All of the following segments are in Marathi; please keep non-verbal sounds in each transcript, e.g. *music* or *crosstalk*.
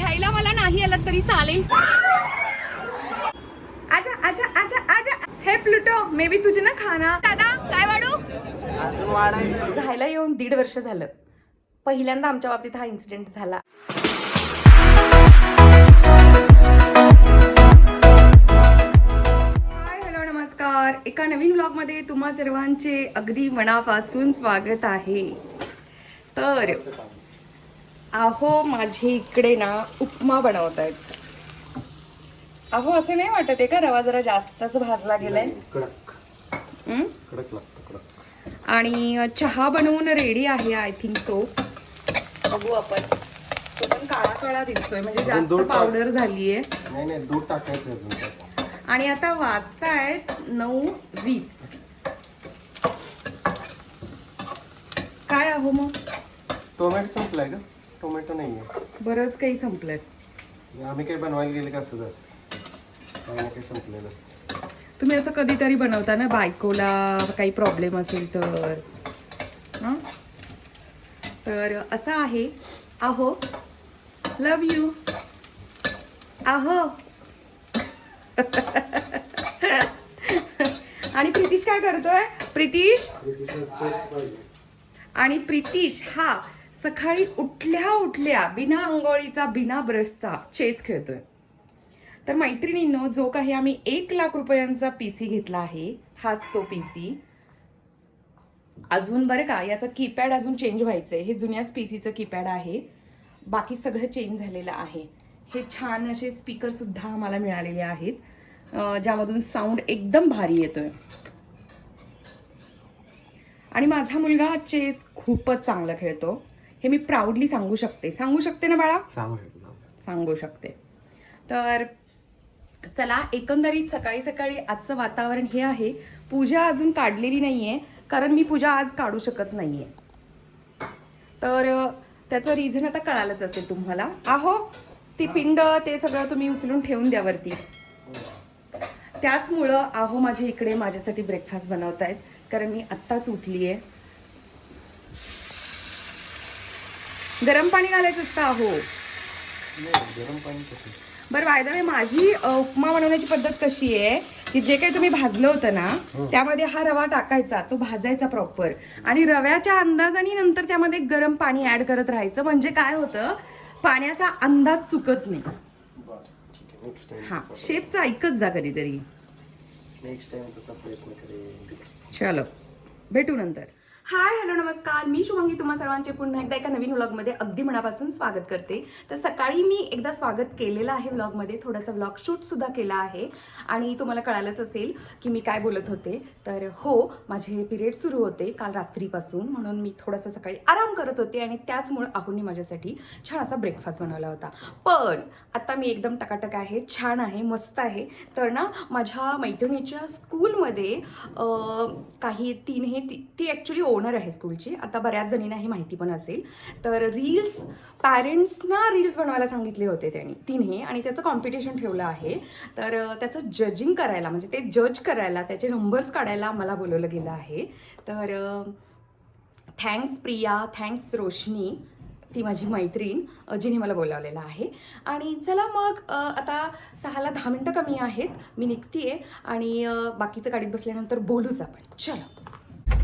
घ्यायला मला नाही आलं तरी चालेल. आजा आजा आजा आजा. हे प्लुटो मे बी तुझे ना खाना. दादा काय वाढू राहायला येऊन दीड वर्ष झालं. पहिल्यांदा आमच्या बाबतीत हा इन्सिडेंट झाला. हाय हॅलो नमस्कार. एका नवीन ब्लॉगमध्ये तुम्हा सर्वांचे अगदी मनापासून स्वागत आहे. तर अहो माझे इकडे ना उपमा बनवत आहेत अहो असे नाही वाटत आहे का? रवा जरा जास्तच भाजला गेलाय. कडक? कडक लागतं कडक. आणि चहा बनवून रेडी आहे आय थिंक सो बघू आपण. तो पण काळा काळा दिसतोय म्हणजे जास्त. पावडर झालीये. नाही नाही दूध टाकायचं. आणि आता वाजतायत नऊ वीस. काय अहो मग? टोमॅटो संपलाय का? टोमॅटो नाही आहे. बरंच काही संपलंय. आम्ही काही बनवायला गेले का असंच असतं. काही ना काही संपलेलं असतं. तुम्ही असं कधीतरी बनवता ना बायकोला काही प्रॉब्लेम असेल तर. हं? तर असं आहे. आहो लव यू आहो आणि प्रितीश काय करतोय? प्रितीश? आणि प्रितीश हा सकाळी उठल्या उठल्या बिना अंघोळीचा बिना ब्रशचा चेस खेळतोय. तर मैत्रिणींनो जो काही आम्ही एक लाख रुपयांचा पीसी घेतला आहे हाच तो पीसी अजून बरं का याचं कीपॅड अजून चेंज व्हायचं आहे हे जुन्याच पीसीचं कीपॅड आहे. बाकी सगळं चेंज झालेलं आहे. हे छान असे स्पीकर सुद्धा आम्हाला मिळालेले आहेत. ज्यामधून साऊंड एकदम भारी येतोय. आणि माझा मुलगा चेस खूपच चांगला खेळतो. हे मी प्राऊडली सांगू शकते. सांगू शकते ना बाळा? सांगू शकतो सांगू शकते. तर चला एकंदरीत सकाळी सकाळी आजचं वातावरण हे आहे. पूजा अजून काढलेली नाहीये कारण मी पूजा आज काढू शकत नाहीये. तर अ, त्याचं रिझन आता कळालंच असेल तुम्हाला. आहो ती पिंड ते सगळं तुम्ही उचलून ठेवून द्या वरती. त्याचमुळं आहो माझे इकडे माझ्यासाठी ब्रेकफास्ट बनवतायत कारण मी आत्ताच उठलीये. गरम पाणी घालायचं असतं नाही गरम पाणी बरं बाय द वे माझी उपमा बनवण्याची पद्धत कशी आहे की जे काही तुम्ही भाजलं होतं ना त्यामध्ये हा रवा टाकायचा तो भाजायचा प्रॉपर आणि रव्याच्या अंदाजाने नंतर त्यामध्ये गरम पाणी ऍड करत राहायचं. म्हणजे काय होतं पाण्याचा अंदाज चुकत नाही. हा शेपचं ऐकत जा कधीतरी. चलो भेटू नंतर. हाय हॅलो नमस्कार. मी शुभांगी तुम्हा सर्वांचे पुन्हा एकदा एका नवीन व्लॉगमध्ये अगदी मनापासून स्वागत करते. तर सकाळी मी एकदा स्वागत केलेलं आहे व्लॉगमध्ये. थोडासा व्लॉग शूटसुद्धा केला आहे. आणि तुम्हाला कळालंच असेल की मी काय बोलत होते. तर हो माझे पिरियड सुरू होते काल रात्रीपासून. म्हणून मी थोडासा सकाळी आराम करत होते आणि त्याचमुळं आहुनी माझ्यासाठी छान असा ब्रेकफास्ट बनवला होता. पण आता मी एकदम टकाटक आहे छान आहे मस्त आहे. तर ना माझ्या मैत्रिणीच्या स्कूलमध्ये काही तीन हे ती ती ॲक्च्युली ओनर आहे स्कूलची. आता बऱ्याच जणींना ही माहिती पण असेल. तर रील्स पॅरेंट्सना रील्स बनवायला सांगितले होते त्यांनी तिने आणि त्याचं कॉम्पिटिशन ठेवलं आहे. तर त्याचं जजिंग करायला म्हणजे ते जज करायला त्याचे नंबर्स काढायला मला बोलवलं गेलं आहे. तर थँक्स प्रिया थँक्स रोशनी ती माझी मैत्रीण जिने मला बोलावलेलं आहे. आणि चला मग आता सहाला दहा मिनटं कमी आहेत. मी निघते आहे आणि बाकीचं गाडीत बसल्यानंतर बोलूच आपण. चलो.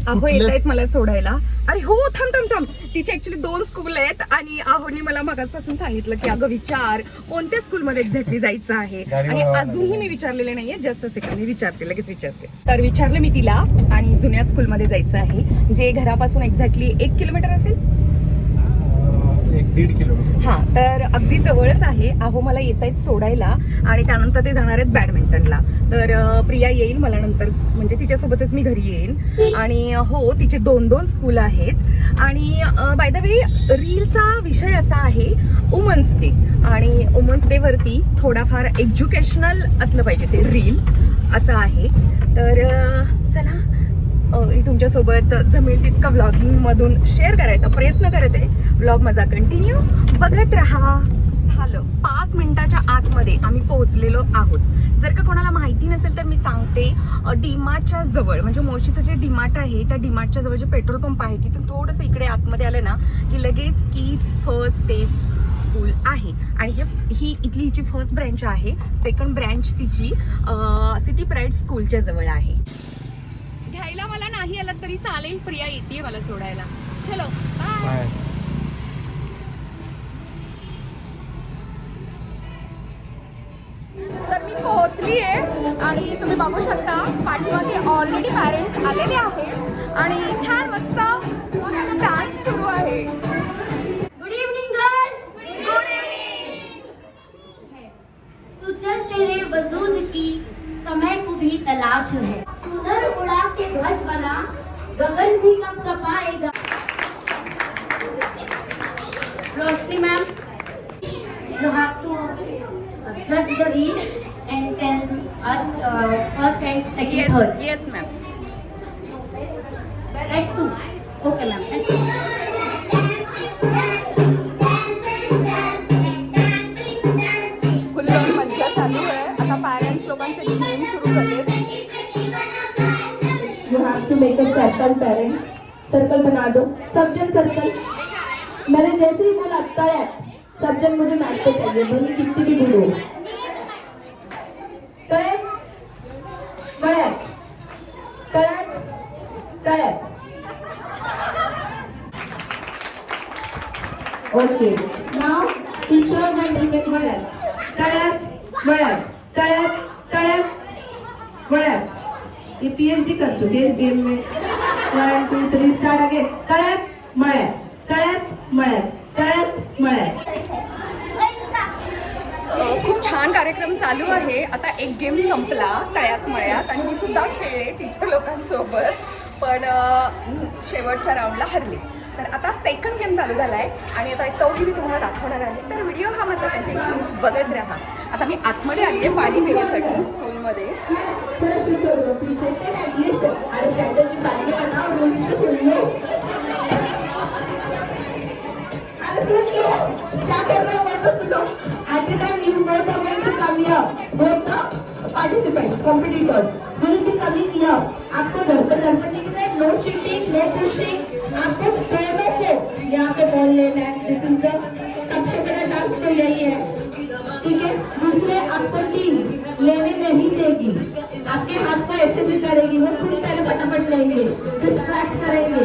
अहो येत आहेत मला सोडायला. अरे हो थांब थांब थांब. तिचे ऍक्च्युली दोन स्कूल आहेत आणि आहोनी मला मगाचपासून सांगितलं की अगं विचार कोणत्या स्कूलमध्ये एक्झॅक्टली जायचं आहे? आणि अजूनही मी विचारलेले नाहीये जस्ट सेकंड मी विचारते लगेच विचारते. तर विचारलं मी तिला आणि जुन्या स्कूलमध्ये जायचं आहे. जे घरापासून एक्झॅक्टली एक किलोमीटर असेल दीड किलोमीटर हा तर अगदी जवळच आहे. अहो मला येत आहेत सोडायला आणि त्यानंतर ते जाणार आहेत बॅडमिंटनला. तर प्रिया येईल मला नंतर. म्हणजे तिच्यासोबतच मी घरी येईन. आणि हो तिचे दोन दोन स्कूल आहेत. आणि बाय द वे रीलचा विषय असा आहे वुमन्स डे. आणि वुमन्स डेवरती थोडाफार एज्युकेशनल असलं पाहिजे ते रील. असं आहे. तर चला. तुमच्यासोबत जमेल तितका व्लॉगिंगमधून शेअर करायचा प्रयत्न करते. व्लॉग माझा कंटिन्यू बघत राहा. झालं. पाच मिनिटाच्या आतमध्ये आम्ही पोहोचलेलो आहोत. जर का कोणाला माहिती नसेल तर मी सांगते. डीमार्टच्या जवळ म्हणजे मोशीचं जे डीमार्ट आहे त्या डीमार्टच्या जवळ जे पेट्रोल पंप आहे तिथून थोडंसं इकडे आतमध्ये आलं ना की लगेच किड्स फर्स्ट डे स्कूल आहे. आणि हे ही इथली हिची फर्स्ट ब्रँच आहे. सेकंड ब्रँच तिची सिटी प्राईड स्कूलच्या जवळ आहे. घ्यायला मला नाही आलं तरी चालेल. प्रिया येते मला सोडायला. चलो बाय तर मी पोहोचली आहे आणि तुम्ही बघू शकता पाठीमागे ऑलरेडी पॅरेंट्स आलेले आहेत आणि छान मस्त डान्स सुरू आहे. Good evening girls good evening तू चल तेरे वजूद की. समय को भी तलाश है। चुनर उड़ा के ध्वज बना गगन भी कब कप कपाएगा। Roshni ma'am you have to जज the reel and tell us first and second third yes ma'am S two okay ma'am S two to make a circle parents circle बना दो. सब जन सर्कल मैंने जैसे ही बोला करेक्ट सब जन मुझे मैट पे चाहिए. भले कितनी भी भूल correct correct correct correct okay now कर चुके इस गेम में। वन टू थ्री स्टार्ट अगे कळत मळ्यात कळत मळ्यात कळत मळ्यात खूप छान कार्यक्रम चालू आहे. आता एक गेम संपला तळ्यात मळ्यात आणि मी सुद्धा खेळले टीचर लोकांसोबत. पण शेवटच्या राऊंडला हरले. आता सेकंड गेम चालू झाला आहे आणि आता तोही मी तुम्हाला दाखवणार आहे. तर व्हिडिओ हा माझा कंटिन्यू बघत राहा. आता मी आतमध्ये आली आहे पाणी पिण्यासाठी स्कूलमध्ये participants competitors will be coming here आपको घर पर नो चीटिंग नो पुशिंग आपको दोनों को यहाँ पे बॉल लेना है। दिस इज़ द सबसे बड़ा टास्क तो यही है। ठीक है? दूसरे आपको टीम लेने नहीं देगी। आपके हाथ को ऐसे से करेगी। वो खुद पहले फटाफट लेंगे। डिस्ट्रैक्ट करेंगे।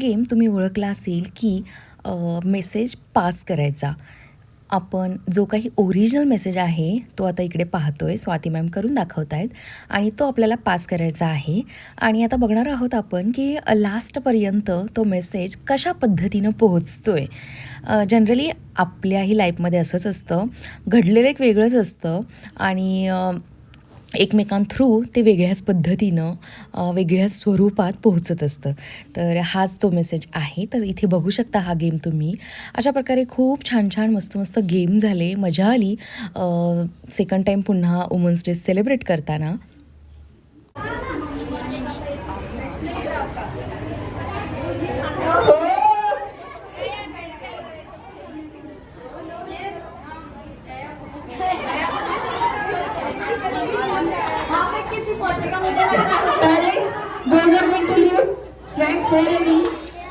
गेम तुम्ही ओळखला असेल की मेसेज पास करायचा. आपण जो काही ओरिजिनल मेसेज आहे तो आता इकडे पाहतो आहे स्वाती मॅम करून दाखवत आहेत आणि तो आपल्याला पास करायचा आहे. आणि आता बघणार आहोत आपण की लास्टपर्यंत तो मेसेज कशा पद्धतीनं पोहोचतो आहे जनरली आपल्याही लाईफमध्ये असंच असतं. घडलेलं एक वेगळंच असतं. आणि एकमेकांथ्रू ते वेगळ्याच पद्धतीनं वेगळ्याच स्वरूपात पोहोचत असतं. तर हाच तो मेसेज आहे. तर इथे बघू शकता हा गेम तुम्ही. अशा प्रकारे खूप छान छान मस्त मस्त गेम झाले. मजा आली. सेकंड टाईम पुन्हा वुमन्स डे सेलिब्रेट करताना वहाँ पे किसी पहुंचेगा मुझे लगा Parents, those are going to leave. Snacks are ready.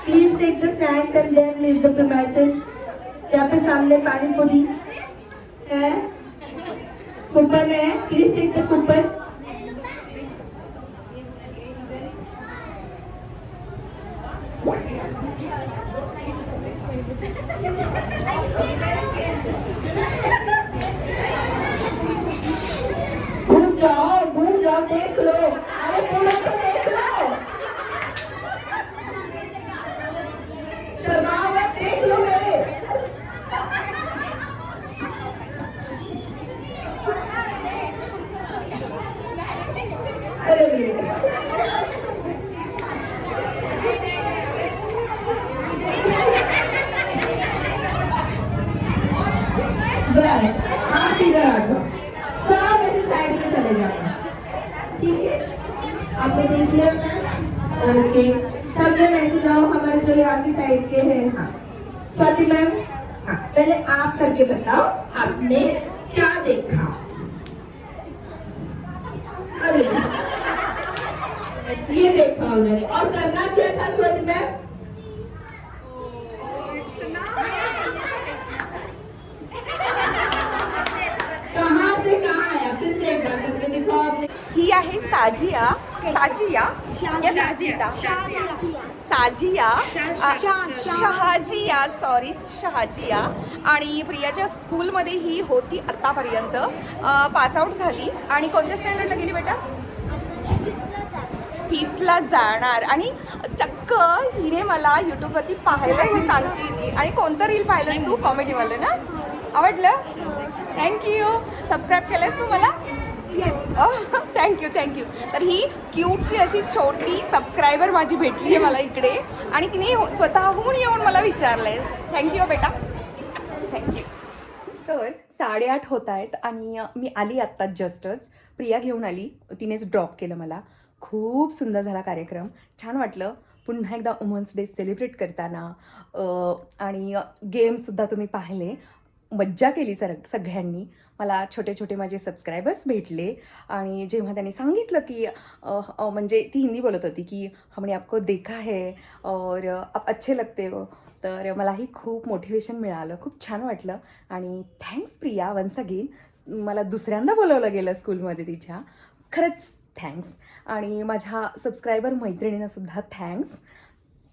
Please take the snacks and then leave the premises. यहाँ पे सामने पानी पूरी है कूपन है प्लीज टेक द कूपन देखा। अरे ये देखा उन्होंने। और करना क्या था स्वाति मैम कहाँ से कहाँ आया? फिर से एक बार करके दिखाओ आपने ही आहे साजिया साजिया या साजिया साजिया आ, शहाजिया सॉरी शहाजिया आणि प्रियाच्या स्कूलमध्ये ही होती आत्तापर्यंत पासआउट झाली. आणि कोणत्या स्टँडर्डला गेली बेटा? फिफ्थला जाणार. आणि चक्क हिने मला यूट्यूबवरती पाहायला हे सांगते ती. आणि कोणतं रील पाहिलंस तू? कॉमेडीवालं ना? आवडलं? थँक्यू सबस्क्राईब केलंस तू मला? थँक्यू थँक्यू तर ही क्यूटशी अशी छोटी सबस्क्रायबर माझी भेटली आहे मला इकडे. आणि तिने स्वतःहून येऊन मला विचारलं आहे थँक्यू बेटा. तर साडेआठ होत आहेत आणि मी आली आत्ताच जस्टच. प्रिया घेऊन आली. तिनेच ड्रॉप केलं मला. खूप सुंदर झाला कार्यक्रम. छान वाटलं. पुन्हा एकदा वुमन्स डे सेलिब्रेट करताना आणि गेमसुद्धा तुम्ही पाहिले. मज्जा केली सर सगळ्यांनी. मला छोटे छोटे माझे सबस्क्रायबर्स भेटले. आणि जेव्हा त्यांनी सांगितलं की म्हणजे ती हिंदी बोलत होती की हमने आपको देखा है और आप अच्छे लगते हो. तर मलाही खूप मोटिवेशन मिळालं खूप छान वाटलं. आणि थँक्स प्रिया वन्स अगेन मला दुसऱ्यांदा बोलवलं गेलं स्कूलमध्ये तिच्या. खरंच थँक्स आणि माझ्या सबस्क्रायबर मैत्रिणींनासुद्धा थँक्स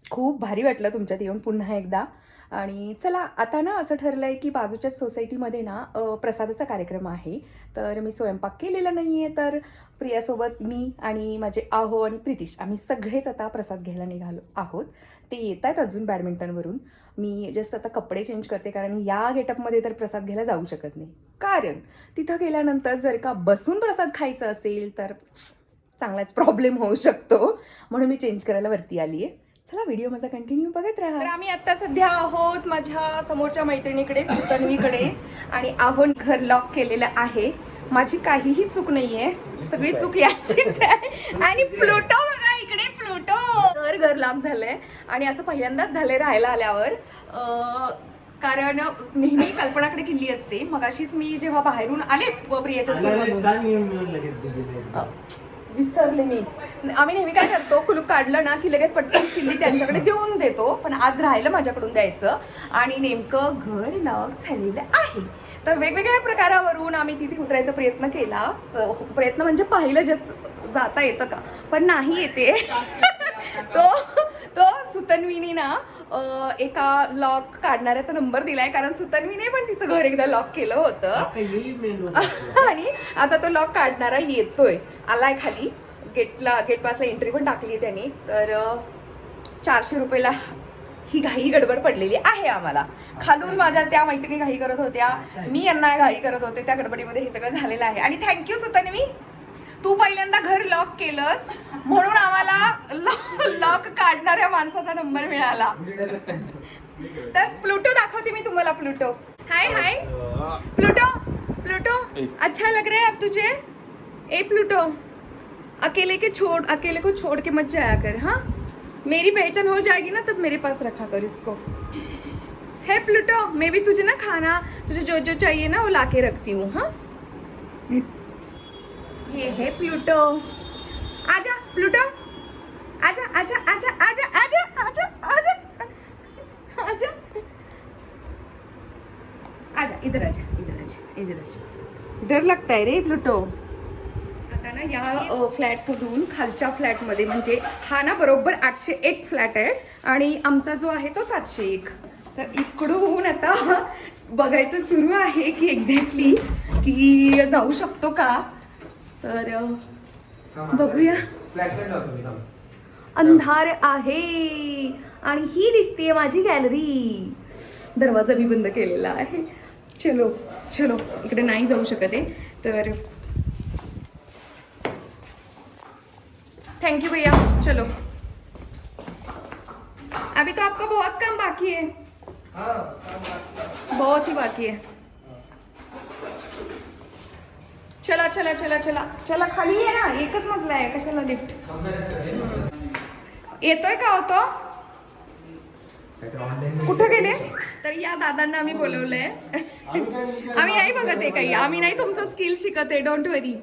खूप भारी वाटलं तुमच्यात येऊन पुन्हा एकदा. आणि चला आता ना असं ठरलं आहे की बाजूच्याच सोसायटीमध्ये ना प्रसादाचा कार्यक्रम आहे. तर मी स्वयंपाक केलेला नाही आहे तर प्रियासोबत मी आणि माझे आहो आणि प्रितिश आम्ही सगळेच आता प्रसाद घ्यायला निघालो आहोत. ते येत आहेत अजून बॅडमिंटनवरून. मी जस्ट आता कपडे चेंज करते कारण या गेटअपमध्ये तर प्रसाद घ्यायला जाऊ शकत नाही. कारण तिथं गेल्यानंतर जर का बसून प्रसाद खायचा असेल तर चांगलाच प्रॉब्लेम होऊ शकतो. म्हणून मी चेंज करायला वरती आली आहे चला व्हिडिओ माझा कंटिन्यू बघत राहा. तर आम्ही आता सध्या आहोत माझ्या समोरच्या मैत्रिणीकडे सुतन्वीकडे. आणि आहोत घर लॉक केलेलं आहे. माझी काहीही चूक नाही आहे सगळी चूक याचीच आहे. आणि प्लुटो प्लुटो घर घर लॉक झालंय आणि असं पहिल्यांदाच झालंय राहायला आल्यावर. अं, कारण नेहमी कल्पनाकडे किल्ली असते. मगाशीच मी जेव्हा बाहेरून आले प्रियाच्या स्कूलमधून विसरले मी. आम्ही नेहमी काय करतो कुलूप काढलं ना की लगेच पटकन किल्ली त्यांच्याकडे देऊन देतो पण आज राहिलं माझ्याकडून द्यायचं. आणि नेमकं घर लॉक झालेलं आहे. तर वेगवेगळ्या प्रकारावरून आम्ही तिथे उतरायचा प्रयत्न केला. प्रयत्न म्हणजे पाहिलं जस जाता येतं का. पण नाही येते. *laughs* *laughs* तो तो सुतन्वीने ना एका लॉक काढणाऱ्याचा नंबर दिलाय. कारण सुतन्वीने पण तिचं घर एकदा लॉक केलं होतं. आणि आता तो लॉक काढणारा येतोय. आलाय खाली. गेटला गेट पासला एंट्री पण टाकली त्यांनी. तर चारशे रुपयाला ही घाई गडबड पडलेली आहे आम्हाला. खालून माझ्या त्या मैत्रिणी घाई करत होत्या. मी यांना घाई करत होते. त्या गडबडीमध्ये हे सगळं झालेलं आहे. आणि थँक्यू सुतन्वी. तू पहिल्यांदा घर लॉक केलंस म्हणून आम्हाला लॉक काढणाऱ्या माणसाचा नंबर मिळाला. तर प्लुटो दाखवते मी तुम्हाला Pluto. Hi hi Pluto Pluto अच्छा लग रहा है अब तुझे? ए प्लूटो अकेले के छोड़ अकेले को छोड़ के मत जाया कर हाँ? मेरी पहचान हो जाएगी ना तब मेरे पास रखा कर इसको। है प्लूटो मैं भी तुझे ना खाना तुझे जो जो चाहिए ना वो लाके रखती हूँ हाँ? ये है प्लूटो. आजा प्लूटो. आजा आजा आजा आजा आजा आजा आजा. आजा. आजा इधर आजा इधर आजा इधर आजा. डर लगता है रे प्लुटो. आता ना या फ्लॅटमधून खालच्या फ्लॅटमध्ये म्हणजे हा ना बरोबर आठशे एक फ्लॅट आहे आणि आमचा जो आहे तो सातशे एक. तर इकडून आता बघायचं सुरू आहे की एक्झॅक्टली की जाऊ शकतो का? तर बघूया. अंधार आहे आणि ही दिसते माझी गॅलरी. दरवाजा मी बंद केलेला आहे. चलो चलो इकडे नाही जाऊ शकत आहे तर थैंक यू भैया. चलो. अभी तो आपका बहुत काम बाकी है। बहुत ही बाकी है. चला चला चला चला. चला खाली आहे ना. एकच मजला आहे. कशाला लिफ्ट येतोय का होतो कुठं गेले? तर या दादांना आम्ही बोलवलंय. आम्ही नाही. बघत आहे काही. आम्ही नाही तुमचं स्किल शिकत आहे. डोंट वरी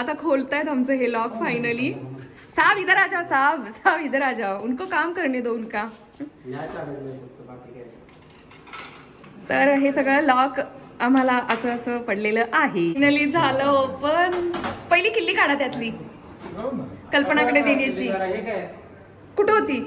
आता खोलतायत आमचं हे लॉक फाइनली साहब इधर आ जाओ साहब साहब इधर आ जाओ. उनको काम करने दो उनका. तर हे सगळं लॉक आम्हाला असं असं पडलेलं आहे. फायनली झालं ओपन पहिली किल्ली काढा त्यातली. कल्पनाकडे देण्याची. कुठं होती?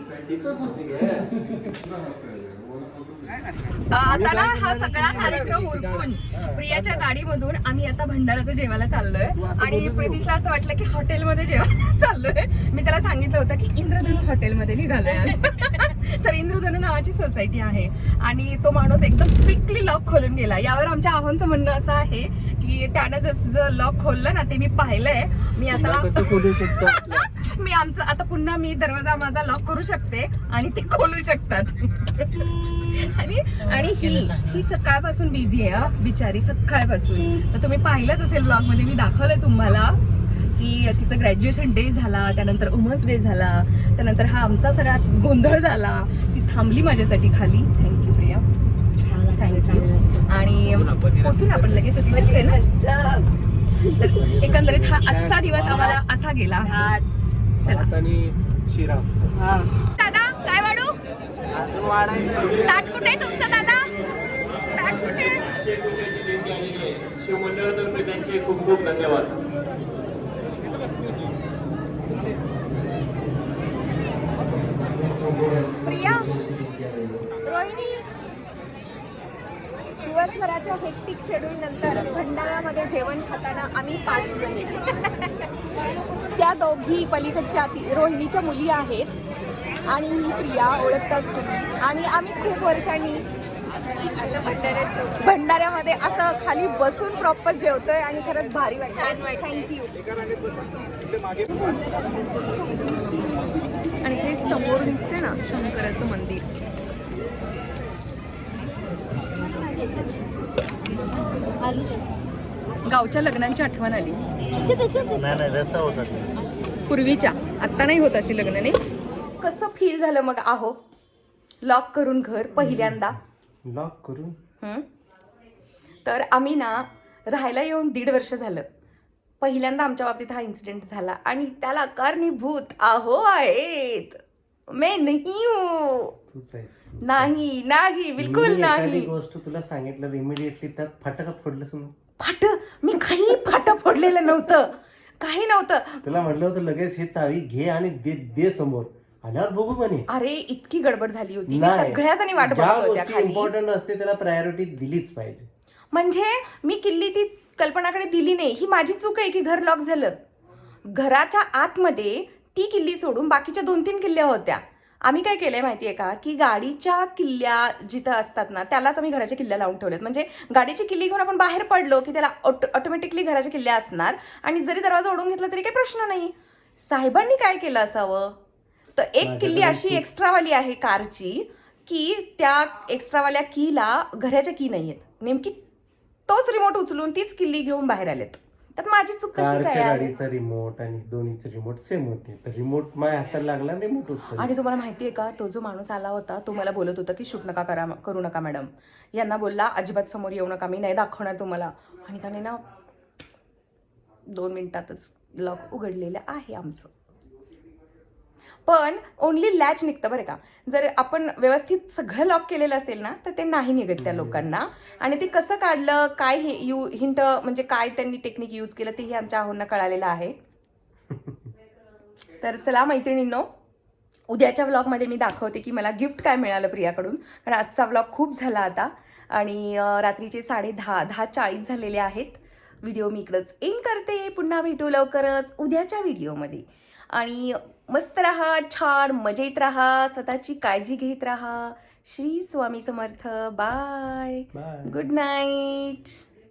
आता ना हा सगळा कार्यक्रम उरकून प्रियाच्या गाडीमधून आम्ही आता भंडाराचं जेवायला चाललोय. आणि प्रितीशला असं वाटलं की हॉटेलमध्ये जेवायला *laughs* चाललोय. मी त्याला सांगितलं होतं की इंद्रधनु हॉटेलमध्ये निघालोय. *laughs* तर इंद्रधनु नावाची सोसायटी आहे. आणि तो माणूस एकदम क्विकली लॉक खोलून गेला. यावर आमच्या आव्हानचं म्हणणं असं आहे की त्यानं जसं लॉक खोललं ना ते मी पाहिलंय. मी आता *laughs* मी आमचं आता पुन्हा मी दरवाजा माझा लॉक करू शकते आणि ते खोलू शकतात. आणि आणि ही ही सकाळपासून बिझी आहे हा, बिचारी सकाळपासून. तर तुम्ही पाहिलंच असेल ब्लॉगमध्ये मी दाखवलंय तुम्हाला की तिचं ग्रॅज्युएशन डे झाला त्यानंतर वुमन्स डे झाला त्यानंतर हा आमचा सगळा गोंधळ झाला. ती थांबली माझ्यासाठी खाली. थँक्यू प्रिया. थँक्यू आणि पोचून आपण लगेच आहे ना? एकंदरीत हा आजचा दिवस आम्हाला असा गेला. चला. दादा काय वाढू? ताट कुठे तुमचं दादा? ताट कुठे आहे? शिवमंदिरातर्फे त्यांचे खूप खूप धन्यवाद. प्रिया रोहिणी दिवसभराच्या हेक्टिक शेड्यूल नंतर भंडारामध्ये जेवण खाताना आम्ही पाच जणी. *laughs* त्या दोघी पलीकडच्या ती- रोहिणीच्या मुली आहेत. आणि ही प्रिया ओळखताच तुम्ही. आणि आम्ही खूप वर्षांनी असं भंडाऱ्यात भंडाऱ्यामध्ये असं खाली बसून प्रॉपर जेवतोय आणि खरंच भारी वाटतं थँक्यू आणि हे समोर दिसते ना शंकराचं मंदिर. गावच्या लग्नांची आठवण आली. नाही नाही रसा होता. पूर्वीच्या. आत्ता नाही होत अशी लग्न नाही? कसं फील झालं मग? आहो लॉक करून घर पहिल्यांदा. लॉक करून? हं? तर आम्ही ना राहायला येऊन दीड वर्ष झालं. पहिल्यांदा आमच्या बाबतीत हा इन्सिडेंट झाला. आणि त्याला कारणीभूत आहो आहेत. मे नाही हूं. तूच आहेस. नाही नाही बिलकुल मी एखादी नाही. गोष्ट तुला सांगितलं इमिडिएटली त्यात फाटका फोडलंस मग फाट? मी काही फाट फोडलेलं नव्हतं. काही नव्हतं. तुला म्हटलं होतं लगेच हे चावी घे आणि दे दे समोर. आल्यावर बघू म्हणे. अरे इतकी गडबड झाली होती. की नाही. सगळ्या जणी वाट ज्या बघत होत्या गोष्टी खाली. इम्पॉर्टंट असते त्याला प्रायोरिटी दिलीच पाहिजे. म्हणजे मी किल्ली ती कल्पनाकडे दिली नाही. ही माझी चूक आहे की घर लॉक झालं? घराच्या आतमध्ये ती किल्ली सोडून बाकीच्या दोन तीन किल्ल्या होत्या. आम्ही काय केलंय माहितीये का? की गाडीच्या किल्ल्या जिथं असतात ना त्यालाच आम्ही घराच्या किल्ल्या लावून ठेवलेत. म्हणजे गाडीची किल्ली घेऊन आपण बाहेर पडलो की त्याला ऑटोमॅटिकली घराच्या किल्ल्या असणार. आणि जरी दरवाजा ओढून घेतला तरी काही प्रश्न नाही. साहेबांनी काय केलं असावं? तर एक किल्ली अशी एक्स्ट्रावाली आहे कारची की त्या एक्स्ट्रावाल्या कीला घराच्या की नाही आहेत. नेमकी तोच रिमोट उचलून तीच किल्ली घेऊन बाहेर आलेत. त्यात माझी चूक कशी कारच्या काय आहे? गाडीचा रिमोट आणि दोन्हीचे रिमोट सेम होते. तर रिमोट माझ्या हाताला लागला रिमोट उचल आणि तुम्हाला माहितीये का तो जो माणूस आला होता तो मला बोलत होता की शूट नका करा करू नका मॅडम. यांना बोलला अजिबात समोर येऊ नका मी नाही दाखवणार तुम्हाला. आणि त्याने ना दोन मिनिटातच लॉक उघडलेलं आहे आमचं. पण ओनली लॅच निघतं बरं का. जर आपण व्यवस्थित सगळं लॉक केलेलं असेल ना तर ते नाही निघत त्या लोकांना. आणि ते कसं काढलं काय हे यू हिंट म्हणजे काय त्यांनी टेक्निक यूज केलं तेही आमच्या आहोंना कळालेलं आहे. *laughs* तर चला मैत्रिणींनो उद्याच्या व्लॉगमध्ये मी दाखवते की मला गिफ्ट काय मिळालं प्रियाकडून. कारण आजचा व्लॉग खूप झाला आता. आणि रात्रीचे साडे दहा दहा चाळीस झालेले आहेत. व्हिडिओ मी इकडंच एंड करते. पुन्हा भेटू लवकरच उद्याच्या व्हिडिओमध्ये आणि मस्त राहा छान मजेत राहा स्वतःची काळजी घेत राहा. Shri Swami Samarth. Bye. Bye. Good night